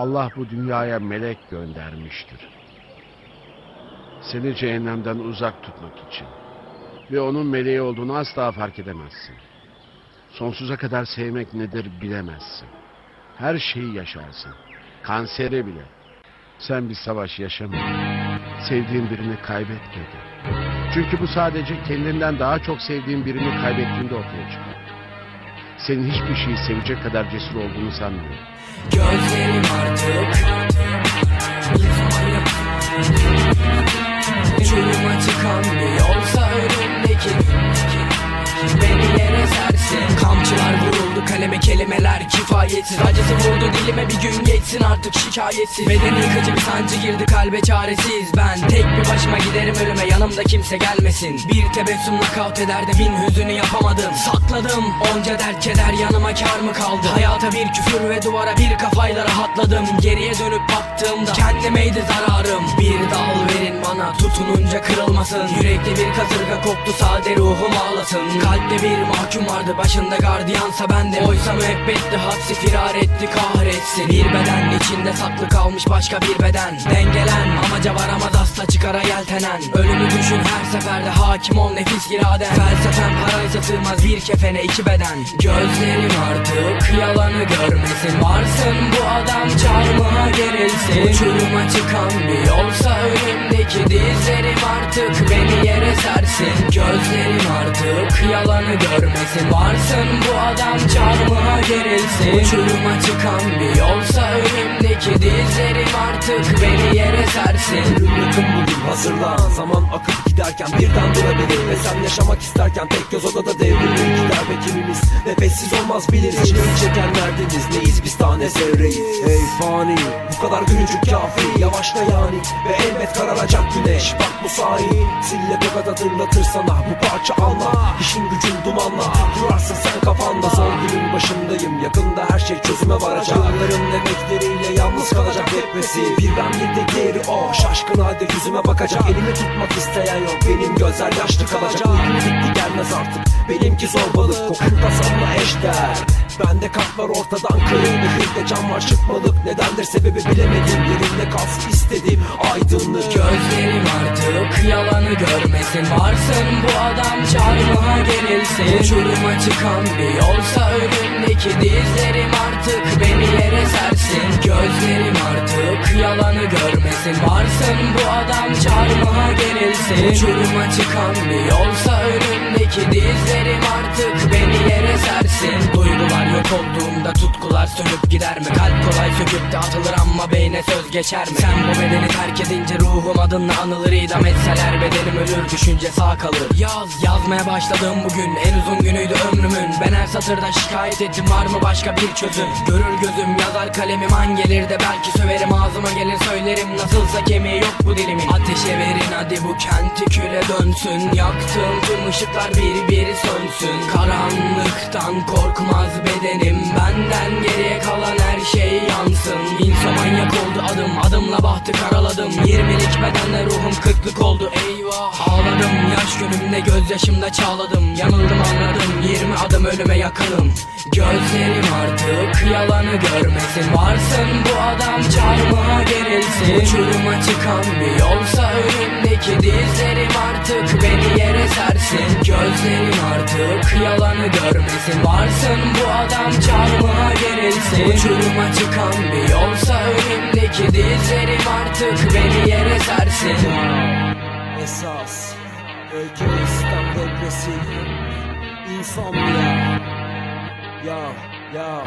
Allah bu dünyaya melek göndermiştir. Seni cehennemden uzak tutmak için. Ve onun meleği olduğunu asla fark edemezsin. Sonsuza kadar sevmek nedir bilemezsin. Her şeyi yaşarsın. Kanseri bile. Sen bir savaş yaşamadın. Sevdiğin birini kaybetmedin. Çünkü bu sadece kendinden daha çok sevdiğin birini kaybettiğinde ortaya çıkar. Senin hiçbir şeyi sevecek kadar cesur olduğunu sanmıyorum. Gözlerim artık. Uçuruma çıkan bir yolsa önümdeki Beni yere sersin. Kamçılar vuruldu kaleme kelimeler kifayetsiz Acısı vurdu dilime bir gün geçsin artık şikayetsiz Bedeni yıkıcı bir sancı girdi kalbe çaresiz. Ben tek bir başıma giderim ölüme yanımda kimse gelmesin. Bir tebessümle kavt ederdi bin hüzünü yapamadım. Sakladım onca dert keder yanıma kar mı kaldı? Hayata bir küfür ve duvara bir kafayla rahatladım. Geriye dönüp baktığımda kendimeydi zararım. Bir dal verin bana tutununca kırılmasın. Yürekte bir kasırga koptu sade ruhum ağlasın. Kalpte bir mahkum vardı başında gardiyansa bendim. Oysa müebbetti hapsi firar etti kahretsin. Bir beden içinde saklı kalmış başka bir beden. Dengelen amaca varamaz asla çıkara yeltenen. Ölümü düşün her seferde hakim ol nefis iraden. Felsefem paraysa sığmaz bir kefene iki beden. Gözlerim artık yalanı görmesin. Varsın bu adam çarmıha gerilsin. Uçuruma çıkan bir yolsa önümdeki dizlerim artık beni yere sersin. Gözlerim artık yalanı görmesin. Varsın bu adam çarmıha gerilsin. Uçuruma çıkan bir yolsa önümdeki dizlerim artık beni yere sersin. Bugün hazırlan Zaman akıp giderken birden durabilir Ve sen yaşamak isterken tek göz odada devrilir Gider ve kimimiz nefessiz olmaz biliriz. Çileyi çekenlerdeniz neyiz biz tane zerreyiz Hey fani bu kadar gülücük kafi Yavaşla yani ve elbet kararacak güneş. Bak bu sahi sille tokat hatırlatır sana Bu parça anla. İşin gücün dumanla Kurarsın sen kafanda son günün başındayım Yakında her şey çözüme varacak. Yılların emekleriyle yalnız kalacak depresif Bir ben bir de diğeri o Şaşkın halde yüzüme bakacak. Elimi tutmak isteyen yok Benim gözler yaşlı kalacak. Uykum gitti gelmez artık. Benimki zorbalık Kokunda sanla eşdeğer. Bende kartlar ortadan kırıldı Hırda cam var çıkmalık Nedendir sebebi bilemedim Yerinde kalsın görmesin Varsın bu adam çarmıha gerilsin Uçuruma çıkan bir yolsa önümdeki dizlerim artık beni yere sersin. Gözlerim artık yalanı görmesin. Varsın bu adam çarmıha gerilsin Uçuruma çıkan bir yolsa önümdeki dizlerim artık beni yere sersin Olduğunda tutkular sönüp gider mi? Kalp kolay söküp de atılır ama beyne söz geçer mi? Sen bu bedeni terk edince ruhum adınla anılır idam etseler bedenim ölür düşünce sağ kalır. Yaz yazmaya başladım bugün en uzun günüydü ömrümün. Ben her satırda şikayet ettim var mı başka bir çözüm? Görür gözüm yazar kalemim an gelir de belki söverim ağzıma gelir söylerim. Nasılsa kemiği yok bu dilimin. Ateşe verin hadi bu kenti küle dönsün. Yaktığım tüm ışıklar bir bir sönsün. Karanlıktan korkmaz bedenim Benden geriye kalan her şey yansın. İnsomanyak oldu adım adımla bahtı karaladım. 20'lik bedenle ruhum kırklık oldu. Eyvah! Ağladım yaş gönlümde gözyaşımda çağladım. Yanıldım anladım. 20 adım ölüme yakınım. Gözlerim artık yalanı görmesin. Varsın bu adam çarmıha gerilsin. Uçuruma çıkan bir yolsa önümdeki dizlerim artık beni yere sersin. Gözlerim artık yalanı görmesin. Varsın bu adam çarmıha gerilsin. Uçuruma çıkan bir yolsa önümdeki dizlerim artık beni yere sersin. Esas Ülke İslam depresif İnsan ya. Ya ya